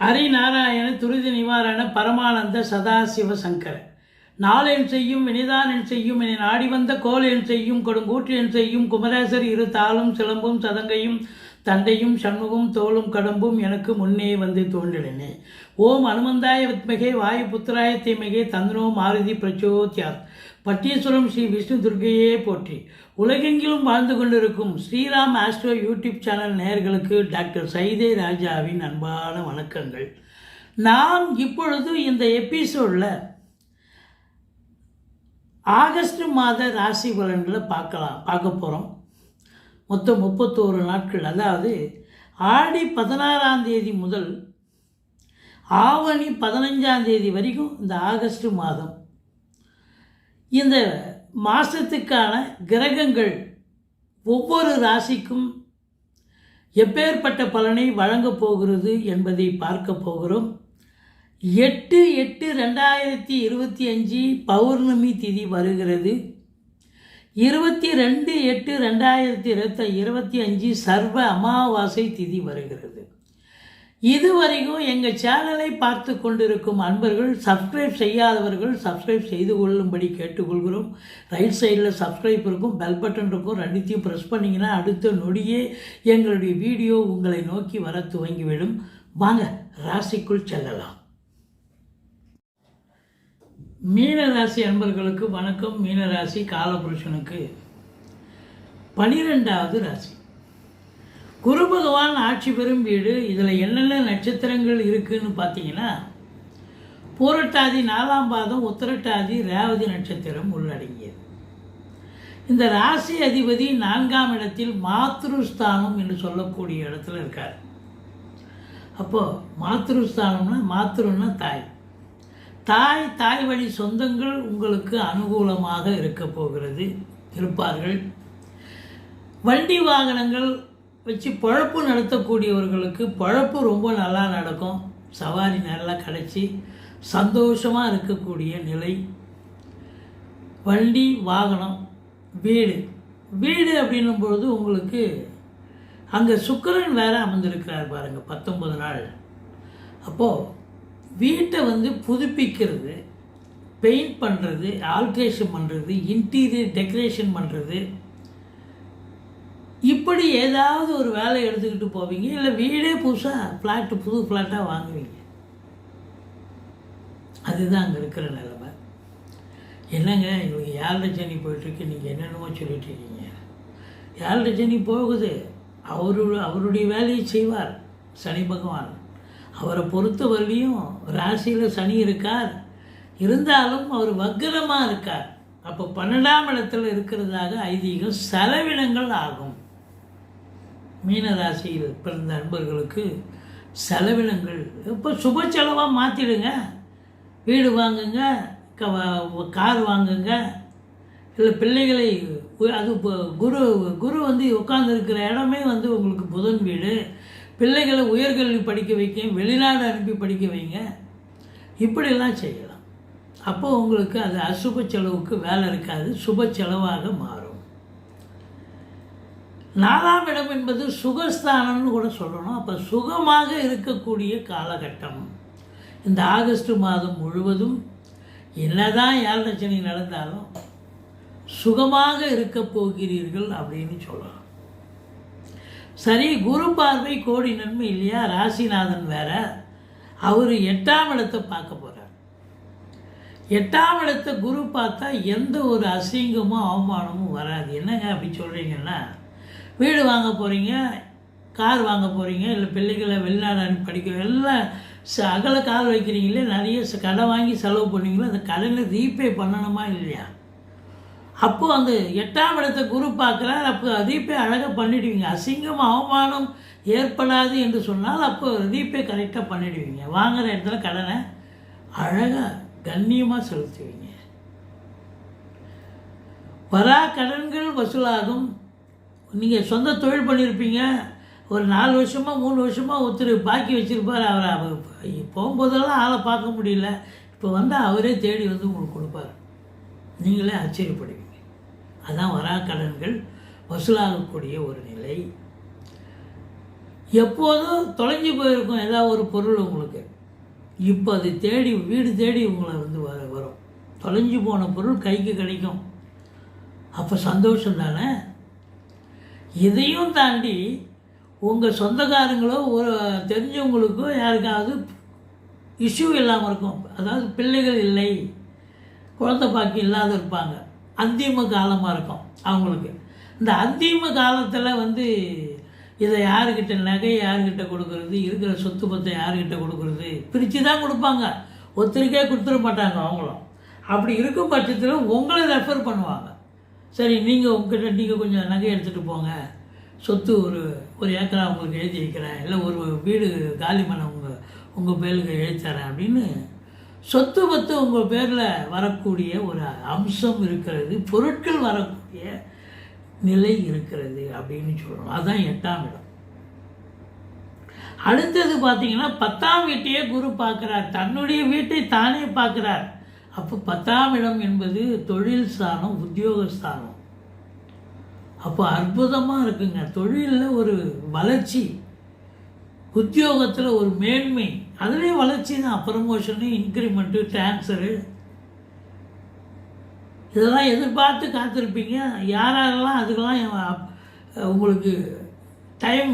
ஹரிநாராயண துரித நிவாரண பரமானந்த சதாசிவ சங்கர. நாளென் செய்யும் வினிதானென் செய்யும் என நாடி வந்த கோலென் செய்யும் கொடுங்கூற்று என் செய்யும் குமரேசர் இரு தாளும் சிலம்பும் சதங்கையும் தண்டையும் சண்முகம் தோளும் கடம்பும் எனக்கு முன்னே வந்து தோன்றினே ஓம் அனுமந்தாய வித்மகே வாயு புத்திராய தீமகே தந்தனோ மாருதி பிரச்சோத்யார் பட்டீஸ்வரம் ஸ்ரீ விஷ்ணு துர்க்கையே போற்றி. உலகெங்கிலும் வாழ்ந்து கொண்டிருக்கும் ஸ்ரீராம் ஆஸ்ட்ரோ யூடியூப் சேனல் நேயர்களுக்கு டாக்டர் சைதே ராஜாவின் அன்பான வணக்கங்கள். நாம் இப்பொழுது இந்த எபிசோடில் ஆகஸ்ட் மாத ராசி பலன்களை பார்க்கலாம் பார்க்க போகிறோம் மொத்தம் முப்பத்தோரு நாட்கள். அதாவது ஆடி பதினாறாம் தேதி முதல் ஆவணி பதினஞ்சாம் தேதி வரைக்கும் இந்த ஆகஸ்ட் மாதம். இந்த மாதத்துக்கான கிரகங்கள் ஒவ்வொரு ராசிக்கும் எப்பேற்பட்ட பலனை வழங்கப் போகிறது என்பதை பார்க்க போகிறோம். எட்டு எட்டு ரெண்டாயிரத்தி இருபத்தி அஞ்சு பௌர்ணமி திதி வருகிறது. இருபத்தி ரெண்டு எட்டு ரெண்டாயிரத்தி இருபத்தி இருபத்தி அஞ்சு சர்வ அமாவாசை திதி வருகிறது. இதுவரைக்கும் எங்கள் சேனலை பார்த்து கொண்டிருக்கும் அன்பர்கள் சப்ஸ்கிரைப் செய்யாதவர்கள் சப்ஸ்கிரைப் செய்து கொள்ளும்படி கேட்டுக்கொள்கிறோம். ரைட் சைடில் சப்ஸ்கிரைப் இருக்கும் பெல் பட்டன் இருக்கும். ரெண்டுத்தையும் ப்ரெஸ் பண்ணிங்கன்னா அடுத்த நொடியே எங்களுடைய வீடியோ உங்களை நோக்கி வர துவங்கிவிடும். வாங்க ராசிக்குள் செல்லலாம். மீனராசி அன்பர்களுக்கு வணக்கம். மீனராசி காலபுருஷனுக்கு பனிரெண்டாவது ராசி. குரு பகவான் ஆட்சி பெறும் வீடு இதில் என்னென்ன நட்சத்திரங்கள் இருக்குன்னு பார்த்தீங்கன்னா பூரட்டாதி நாலாம் பாதம் உத்திரட்டாதி ரேவதி நட்சத்திரம் உள்ளடங்கியது. இந்த ராசி அதிபதி நான்காம் இடத்தில் மாத்ருஸ்தானம் என்று சொல்லக்கூடிய இடத்துல இருக்கார். அப்போது மாத்ருஸ்தானம்னா மாத்ருன்னா தாய். தாய் தாய் வழி சொந்தங்கள் உங்களுக்கு அனுகூலமாக இருக்க போகிறது. இருப்பார்கள். வண்டி வாகனங்கள் வச்சு பழப்பு நடத்தக்கூடியவர்களுக்கு பழப்பு ரொம்ப நல்லா நடக்கும். சவாரி நல்லா கிடச்சி சந்தோஷமாக இருக்கக்கூடிய நிலை. வண்டி வாகனம் வீடு. வீடு அப்படின்னும் பொழுது உங்களுக்கு அங்கே சுக்கரன் வேறு அமர்ந்திருக்கிறார் பாருங்கள் பத்தொன்பது நாள். அப்போது வீட்டை வந்து புதுப்பிக்கிறது பெயிண்ட் பண்ணுறது ஆல்ட்ரேஷன் பண்ணுறது இன்டீரியர் டெக்கரேஷன் பண்ணுறது இப்படி ஏதாவது ஒரு வேலை எடுத்துக்கிட்டு போவீங்க? இல்லை வீடே புதுசாக ஃப்ளாட்டு புது ஃப்ளாட்டாக வாங்குவீங்க? அதுதான் அங்கே இருக்கிற நிலைமை. என்னங்க இவங்க ஏழரை சனி போயிட்டுருக்கு நீங்கள் என்னென்னமோ சொல்லிட்டு இருக்கீங்க. ஏழரை சனி போகுது. அவரு அவருடைய வேலையை செய்வார் சனி பகவான். அவரை பொறுத்த வரலையும் ராசியில் சனி இருக்கார். இருந்தாலும் அவர் வக்கரமாக இருக்கார். அப்போ பன்னெண்டாம் இடத்துல இருக்கிறதாக ஐதீகம் செலவினங்கள் ஆகும். மீனராசியில் பிறந்த அன்பர்களுக்கு செலவினங்கள். இப்போ சுப செலவாக மாற்றிடுங்க வீடு வாங்குங்க க- கார் வாங்குங்க. இல்லை பிள்ளைகளை அது இப்போ குரு குரு வந்து உட்காந்துருக்கிற இடமே வந்து உங்களுக்கு புதன் வீடு. பிள்ளைகளை உயர்கல்வி படிக்க வைக்க வெளிநாடு அனுப்பி படிக்க வைங்க. இப்படிலாம் செய்யலாம். அப்போது உங்களுக்கு அது அசுப செலவுக்கு வேலை இருக்காது. சுப செலவாக மாறும். நாலாம் இடம் என்பது சுகஸ்தானம்னு கூட சொல்லணும். அப்போ சுகமாக இருக்கக்கூடிய காலகட்டம். இந்த ஆகஸ்ட் மாதம் முழுவதும் என்னதான் ஏழரை நடந்தாலும் சுகமாக இருக்க போகிறீர்கள் அப்படின்னு சொல்லலாம் சரி குரு பார்வை கோடி நன்மை இல்லையா? ராசிநாதன் வேற. அவர் எட்டாம் இடத்தை பார்க்க போகிறார் எட்டாம் இடத்தை குரு பார்த்தா எந்த ஒரு அசிங்கமும் அவமானமும் வராது. என்னங்க அப்படி சொல்கிறீங்கன்னா வீடு வாங்க போகிறீங்க கார் வாங்க போகிறீங்க இல்லை பிள்ளைகளை வெளிநாடு அனுப்பி படிக்க எல்லாம் ச அகல கால் வைக்கிறீங்களே நிறைய கடை கடன் வாங்கி செலவு பண்ணுவீங்களோ அந்த கடனை ரீபே பண்ணணுமா இல்லையா? அப்போது அந்த எட்டாம் இடத்தை குரு பார்க்குறாரு அப்போ ரீபே அழகாக பண்ணிடுவீங்க. அசிங்கம் அவமானம் ஏற்படாது என்று சொன்னால் அப்போ ரீபே கரெக்டாக பண்ணிடுவீங்க. வாங்குகிற இடத்துல கடனை அழகாக கண்ணியமாக செலுத்துவீங்க. வரா கடன்கள் வசூலாகும். நீங்கள் சொந்த தொழில் பண்ணியிருப்பீங்க ஒரு நாலு வருஷமாக மூணு வருஷமாக ஒருத்தர் பாக்கி வச்சுருப்பார். அவர் அவர் போகும்போதெல்லாம் ஆளை பார்க்க முடியல. இப்போ வந்தால் அவரே தேடி வந்து உங்களுக்கு கொடுப்பார். நீங்களே ஆச்சரியப்படுவீங்க. அதான் வரா கடன்கள் வசூலாகக்கூடிய ஒரு நிலை. எப்போதும் தொலைஞ்சு போயிருக்கும் ஏதாவது ஒரு பொருள் உங்களுக்கு. இப்போ அது தேடி வீடு தேடி உங்களை வந்து வர வரும். தொலைஞ்சு போன பொருள் கைக்கு கிடைக்கும். அப்போ சந்தோஷம் தானே? இதையும் தாண்டி உங்கள் சொந்தக்காரங்களோ ஒரு தெரிஞ்சவங்களுக்கோ யாருக்காவது இஷ்யூ இல்லாமல் இருக்கும். அதாவது பிள்ளைகள் இல்லை குழந்தை பாக்கி இல்லாத இருப்பாங்க. அந்திம காலமாக இருக்கும் அவங்களுக்கு. இந்த அந்திம காலத்தில் வந்து இதை யாருக்கிட்ட நகை யாருக்கிட்ட கொடுக்கறது இருக்கிற சொத்து பத்தை யாருக்கிட்ட கொடுக்கறது பிரித்து தான் கொடுப்பாங்க. ஒருத்தருக்கே கொடுத்துட மாட்டாங்க அவங்களும். அப்படி இருக்கும் பட்சத்தில் உங்களை ரெஃபர் பண்ணுவாங்க. சரி நீங்கள் உங்ககிட்ட நீங்கள் கொஞ்சம் நகை எடுத்துகிட்டு போங்க. சொத்து ஒரு ஒரு ஏக்கரா உங்களுக்கு எழுதி வைக்கிறேன். இல்லை ஒரு வீடு காலி மனை உங்கள் உங்கள் பேருக்கு எழுதி தரேன் அப்படின்னு சொத்து பத்து உங்கள் பேரில் வரக்கூடிய ஒரு அம்சம் இருக்கிறது பொருட்கள் வரக்கூடிய நிலை இருக்கிறது அப்படின்னு சொல்லணும். அதுதான் எட்டாம் இடம். அடுத்தது பார்த்தீங்கன்னா பத்தாம் வீட்டையே குரு பார்க்குறார். தன்னுடைய வீட்டை தானே பார்க்குறார். அப்போ பத்தாம் இடம் என்பது தொழில் ஸ்தானம் உத்தியோக ஸ்தானம் அப்போ அற்புதமாக இருக்குங்க. தொழிலில் ஒரு வளர்ச்சி. உத்தியோகத்தில் ஒரு மேன்மை. அதுலேயும் வளர்ச்சி தான் ப்ரமோஷனு இன்க்ரிமெண்ட்டு டிரான்ஸ்ஃபரு இதெல்லாம் எதிர்பார்த்து காத்திருப்பீங்க. யாரெல்லாம் அதுக்கெல்லாம் உங்களுக்கு டைம்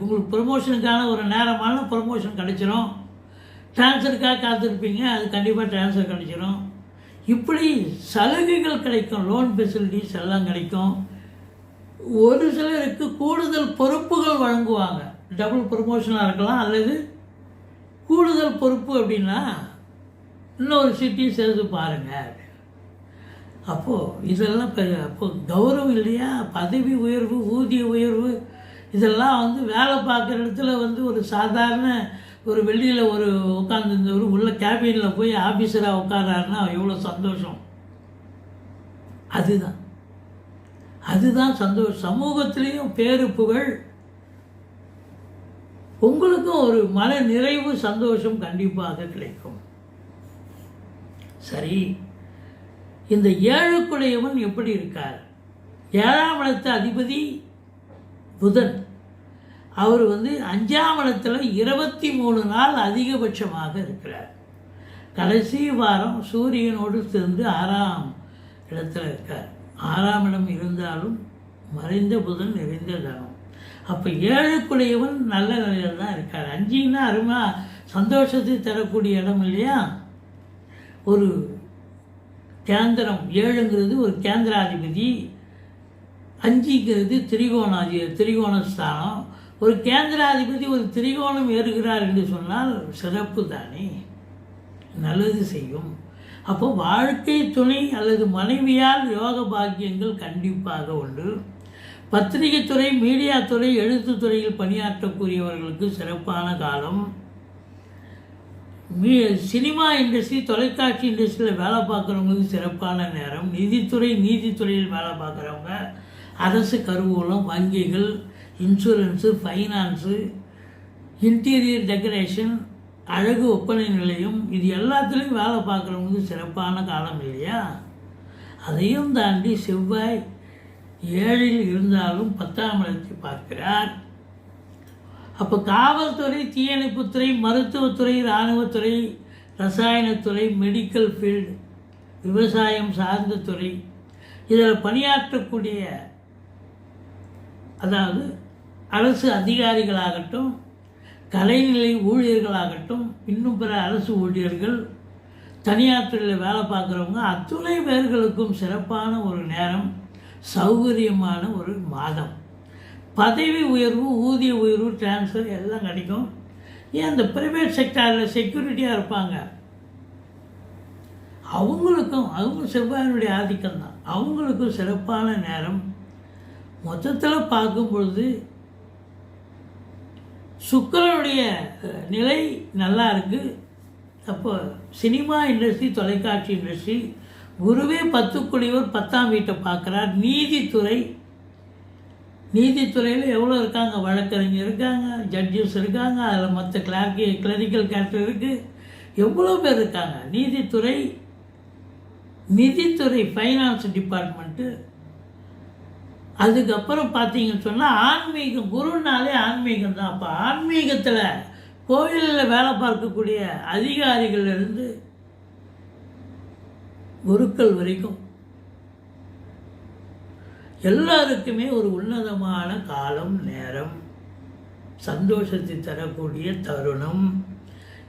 உங்களுக்கு ப்ரொமோஷனுக்கான ஒரு நேரமான ப்ரொமோஷன் கிடைச்சிரும். ட்ரான்ஸ்ஃபருக்காக காத்திருப்பீங்க அது கண்டிப்பாக ட்ரான்ஸ்ஃபர் கிடைச்சிடும் இப்படி சலுகைகள் கிடைக்கும் லோன் ஃபெசிலிட்டிஸ் எல்லாம் கிடைக்கும். ஒரு சிலருக்கு கூடுதல் பொறுப்புகள் வழங்குவாங்க. டபுள் ப்ரொமோஷனாக இருக்கலாம் அல்லது கூடுதல் பொறுப்பு அப்படின்னா இன்னொரு சிட்டி சேர்த்து பாருங்கள் அப்போது இதெல்லாம் இப்போ அப்போ கௌரவம் இல்லையா? பதவி உயர்வு ஊதிய உயர்வு இதெல்லாம் வந்து வேலை பார்க்குற இடத்துல வந்து ஒரு சாதாரண ஒரு வெளியில் ஒரு உட்காந்துருந்தவர் உள்ள கேபினில் போய் ஆஃபீஸராக உட்காராருன்னா எவ்வளோ சந்தோஷம்? அதுதான். அதுதான் சந்தோஷம். சமூகத்திலையும் பேரு புகழ். உங்களுக்கும் ஒரு மன நிறைவு சந்தோஷம் கண்டிப்பாக கிடைக்கும். சரி. இந்த ஏழுக்குடையவன் எப்படி இருக்கார்? ஏழாம் இடத்து அதிபதி புதன். அவர் வந்து அஞ்சாம் இடத்துல இருபத்தி மூணு நாள் அதிகபட்சமாக இருக்கிறார். கடைசி வாரம் சூரியனோடு சேர்ந்து ஆறாம் இடத்துல இருக்கார். ஆறாம் இடம் இருந்தாலும் மறைந்த புதன் நிறைந்த தனம். அப்போ ஏழுக்குடையவன் நல்ல நிலையில் தான் இருக்கார். அஞ்சுன்னா அருமா சந்தோஷத்தை தரக்கூடிய இடம் இல்லையா? ஒரு கேந்திரம் ஏழுங்கிறது ஒரு கேந்திராதிபதி அஞ்சுங்கிறது திரிகோணாதி திரிகோணஸ்தானம். ஒரு கேந்திராதிபதி ஒரு திரிகோணம் ஏறுகிறார் என்று சொன்னால் சிறப்பு தானே. நல்லது செய்யும். அப்போ வாழ்க்கை துணை அல்லது மனைவியால் யோக பாக்கியங்கள் கண்டிப்பாக உண்டு. பத்திரிகை துறை மீடியா துறை எழுத்து துறையில் பணியாற்றக்கூடியவர்களுக்கு சிறப்பான காலம். மீ சினிமா இண்டஸ்ட்ரி தொலைக்காட்சி இண்டஸ்ட்ரியில் வேலை பார்க்குறவங்களுக்கு சிறப்பான நேரம். நிதித்துறை நீதித்துறையில் வேலை பார்க்குறவங்க அரசு கருவூலம் வங்கிகள் இன்சூரன்ஸு ஃபைனான்ஸு இன்டீரியர் டெக்கரேஷன் அழகு ஒப்பனை நிலையம் இது எல்லாத்துலேயும் வேலை பார்க்குறவங்களுக்கு சிறப்பான காலம் இல்லையா? அதையும் தாண்டி செவ்வாய் ஏழில் இருந்தாலும் பத்தாம் இடத்தை பார்க்கிறார். அப்போ காவல்துறை தீயணைப்புத்துறை மருத்துவத்துறை இராணுவத்துறை ரசாயனத்துறை மெடிக்கல் ஃபீல்டு விவசாயம் சார்ந்த துறை இதில் பணியாற்றக்கூடிய அதாவது அரசு அதிகாரிகளாகட்டும் கலைநிலை ஊழியர்களாகட்டும் இன்னும் பிற அரசு ஊழியர்கள் தனியார் துறையில் வேலை பார்க்குறவங்க அத்துணை பேர்களுக்கும் சிறப்பான ஒரு நேரம் சௌகரியமான ஒரு மாதம். பதவி உயர்வு ஊதிய உயர்வு டிரான்ஸ்ஃபர் எல்லாம் கிடைக்கும். ஏன் இந்த ப்ரைவேட் செக்டாரில் செக்யூரிட்டியாக இருப்பாங்க? அவங்களுக்கும் அவங்க செவ்வாயினுடைய ஆதிக்கம் தான் அவங்களுக்கும் சிறப்பான நேரம். மொத்தத்தில் பார்க்கும் பொழுது சுக்கரனுடைய நிலை நல்லா இருக்குது அப்போ சினிமா இண்டஸ்ட்ரி தொலைக்காட்சி இண்டஸ்ட்ரி குருவே பத்துக்குடியவர் பத்தாம் வீட்டை பார்க்குறார். நீதித்துறை நீதித்துறையில் எவ்வளோ இருக்காங்க? வழக்கறிஞர் இருக்காங்க ஜட்ஜஸ் இருக்காங்க அதில் மற்ற கிளார்க்கு கிளரிக்கல் கேரக்டர் இருக்குது எவ்வளோ பேர் இருக்காங்க? நீதித்துறை நிதித்துறை ஃபைனான்ஸ் டிபார்ட்மெண்ட்டு அதுக்கப்புறம் பார்த்தீங்கன்னு சொன்னால் ஆன்மீகம் குருனாலே ஆன்மீகம் தான். அப்போ ஆன்மீகத்தில் கோயிலில் வேலை பார்க்கக்கூடிய அதிகாரிகள்லேருந்து குருக்கள் வரைக்கும் எல்லாருக்குமே ஒரு உன்னதமான காலம் நேரம் சந்தோஷத்தை தரக்கூடிய தருணம்.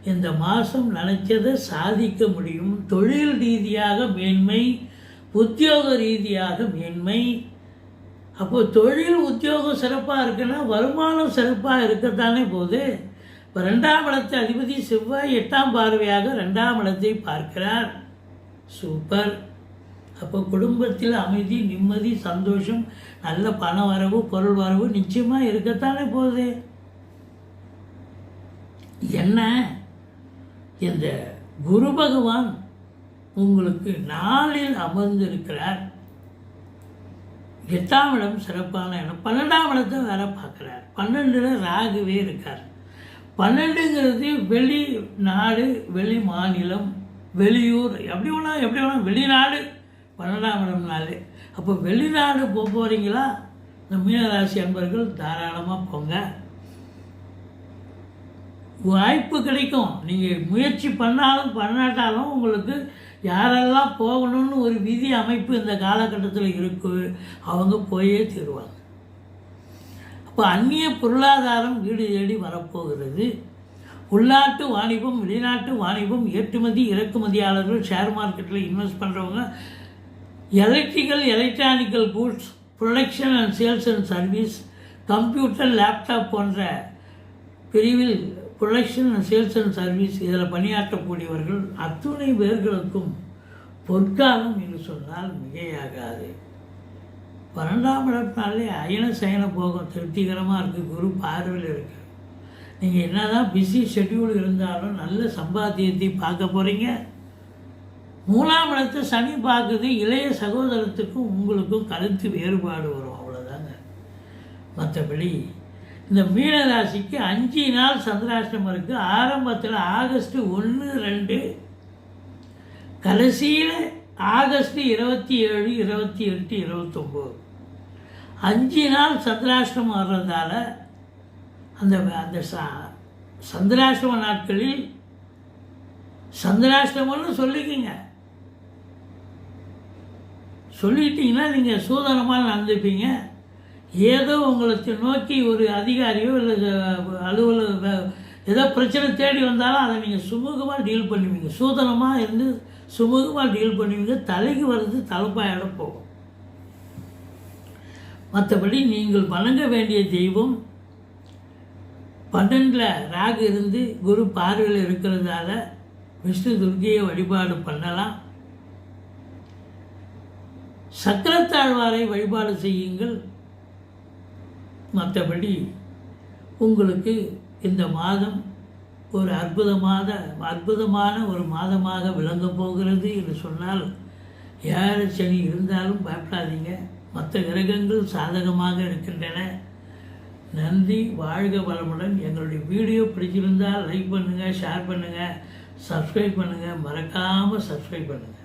இந்த மாதம் நினச்சதை சாதிக்க முடியும். தொழில் ரீதியாக மேன்மை உத்தியோக ரீதியாக மேன்மை அப்போ தொழில் உத்தியோகம் சிறப்பாக இருக்குன்னா வருமானம் சிறப்பாக இருக்கத்தானே போது இப்போ ரெண்டாம் இடத்து அதிபதி செவ்வாய் எட்டாம் பார்வையாக ரெண்டாம் இடத்தை பார்க்கிறார். சூப்பர். அப்போ குடும்பத்தில் அமைதி நிம்மதி சந்தோஷம் நல்ல பண வரவு பொருள் வரவு நிச்சயமாக இருக்கத்தானே போகுது. என்ன? இந்த குரு பகவான் உங்களுக்கு நாளில் அமர்ந்திருக்கிறார். எட்டாம் இடம் சிறப்பான இடம் பன்னெண்டாம் இடத்தை வேற பார்க்குறார். பன்னெண்டில் ராகுவே இருக்கார். பன்னெண்டுங்கிறது வெளி நாடு வெளி மாநிலம் வெளியூர் எப்படி வேணா எப்படி வேணா வெளிநாடு பன்னெண்டாம் இடம்னாலே அப்போ வெளிநாடு போக போகிறீங்களா இந்த மீனராசி அன்பர்கள் தாராளமாக போங்க. வாய்ப்பு கிடைக்கும். நீங்கள் முயற்சி பண்ணாலும் பண்ணாட்டாலும் உங்களுக்கு யாரெல்லாம் போகணும்னு ஒரு விதி அமைப்பு இந்த காலகட்டத்தில் இருக்கு அவங்க போயே தீருவாங்க. அப்போ அந்நிய பொருளாதாரம் வீடு தேடி வரப்போகிறது. உள்நாட்டு வாணிபம் வெளிநாட்டு வாணிபம் ஏற்றுமதி இறக்குமதியாளர்கள் ஷேர் மார்க்கெட்டில் இன்வெஸ்ட் பண்ணுறவங்க electrical electronical goods production and sales and service computer laptop போன்ற பிரிவில் production and sales and service இதில் பணியாற்றக்கூடியவர்கள் அத்துணை பேர்களுக்கும் பொற்காலம் என்று சொன்னால் மிகையாகாது. பன்னெண்டாம் இடத்தினாலே அயன சயன போகம் திருப்திகரமாக இருக்குது குரு பார்வையில் இருக்கு. நீங்கள் என்ன தான் பிஸி ஷெட்யூல் இருந்தாலும் நல்ல சம்பாத்தியத்தை பார்க்க போகிறீங்க மூணாம் இடத்தை சனி பார்க்குது இளைய சகோதரத்துக்கும் உங்களுக்கும் கருத்து வேறுபாடு வரும் அவ்வளோதாங்க மற்றபடி இந்த மீனராசிக்கு அஞ்சு நாள் சந்திராஷ்டமம் இருக்குது ஆரம்பத்தில் ஆகஸ்ட் ஒன்று ரெண்டு. கடைசியில் ஆகஸ்ட் இருபத்தி ஏழு இருபத்தி எட்டு இருபத்தொம்போது. அஞ்சு நாள் சந்திராஷ்டமம் வர்றதால அந்த அந்த சந்திராஷ்டம நாட்களில் சந்திராஷ்டமம்னு சொல்லிக்கிங்க. சொல்லிட்டீங்கன்னா நீங்கள் சூதனமாக நடந்துப்பீங்க. ஏதோ உங்களை நோக்கி ஒரு அதிகாரியோ இல்லை அலுவலக ஏதோ பிரச்சனை தேடி வந்தாலும் அதை நீங்கள் சுமூகமாக டீல் பண்ணுவீங்க. சூதனமாக இருந்து சுமூகமாக டீல் பண்ணுவீங்க. தலைக்கு வர்றது தலைப்பாயிட போகும். மற்றபடி நீங்கள் வணங்க வேண்டிய தெய்வம் பன்னெண்டில் ராகு இருந்து குரு பார்வையில் இருக்கிறதால விஷ்ணு துர்கையை வழிபாடு பண்ணலாம். சக்கரத்தாழ்வாரை வழிபாடு செய்யுங்கள். மற்றபடி உங்களுக்கு இந்த மாதம் ஒரு அற்புதமான அற்புதமான ஒரு மாதமாக விளங்க போகிறது என்று சொன்னால் யார் சனி இருந்தாலும் பயப்படாதீங்க. மற்ற கிரகங்கள் சாதகமாக இருக்கின்றன. நன்றி வாழ்க வளமுடன். எங்களுடைய வீடியோ பிடிச்சிருந்தால் லைக் பண்ணுங்கள் ஷேர் பண்ணுங்கள் சப்ஸ்கிரைப் பண்ணுங்கள் மறக்காமல் சப்ஸ்கிரைப் பண்ணுங்கள்